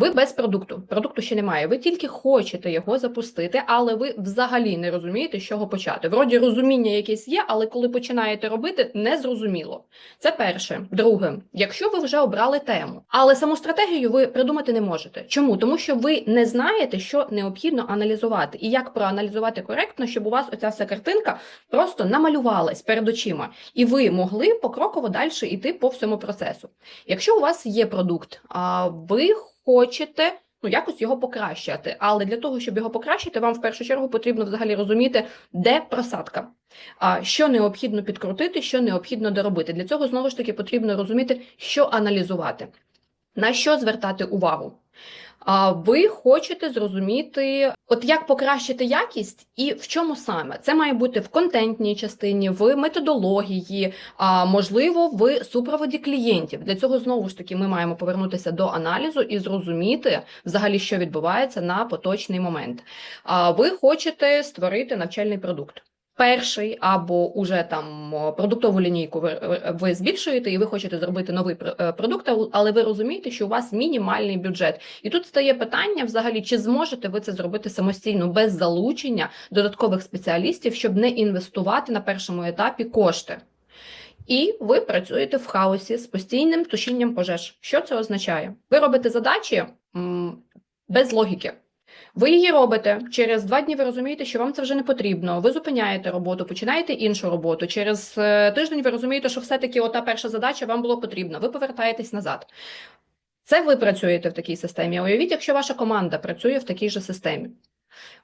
Ви без продукту, продукту ще немає. Ви тільки хочете його запустити, але ви взагалі не розумієте, з чого почати. Вроді розуміння якесь є, але коли починаєте робити, не зрозуміло. Це перше. Друге, якщо ви вже обрали тему, але саму стратегію ви придумати не можете. Чому? Тому що ви не знаєте, що необхідно аналізувати, і як проаналізувати коректно, щоб у вас оця вся картинка просто намалювалась перед очима, і ви могли покроково далі йти по всьому процесу. Якщо у вас є продукт, а ви хочете ну якось його покращити. але для того, щоб його покращити, вам в першу чергу потрібно взагалі розуміти, де просадка. Що необхідно підкрутити, що необхідно доробити. Для цього знову ж таки потрібно розуміти, що аналізувати, на що звертати увагу. А ви хочете зрозуміти, от як покращити якість і в чому саме це має бути в контентній частині, в методології, а можливо, в супроводі клієнтів. Для цього знову ж таки ми маємо повернутися до аналізу і зрозуміти взагалі, що відбувається на поточний момент. А ви хочете створити навчальний продукт. Перший або уже там продуктову лінійку ви, ви збільшуєте, і ви хочете зробити новий е, продукт, але ви розумієте, що у вас мінімальний бюджет. І тут стає питання взагалі, чи зможете ви це зробити самостійно без залучення додаткових спеціалістів, щоб не інвестувати на першому етапі кошти. І ви працюєте в хаосі з постійним тушінням пожеж. Що це означає? Ви робите задачі без логіки. Ви її робите через два дні. Ви розумієте, що вам це вже не потрібно. Ви зупиняєте роботу, починаєте іншу роботу. Через е, тиждень ви розумієте, що все-таки ота перша задача вам було потрібна. Ви повертаєтесь назад. Це ви працюєте в такій системі. Уявіть, якщо ваша команда працює в такій же системі.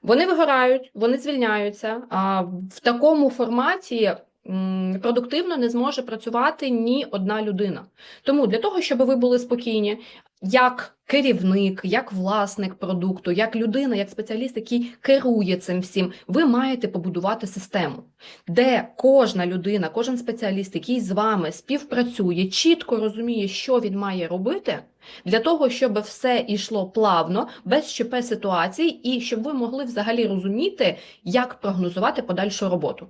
Вони вигорають, вони звільняються. А в такому форматі продуктивно не зможе працювати ні одна людина. Тому для того, щоб ви були спокійні, як керівник, як власник продукту, як людина, як спеціаліст, який керує цим всім, ви маєте побудувати систему, де кожна людина, кожен спеціаліст, який з вами співпрацює, чітко розуміє, що він має робити. Для того, щоб все йшло плавно, без ЧП ситуацій, і щоб ви могли взагалі розуміти, як прогнозувати подальшу роботу.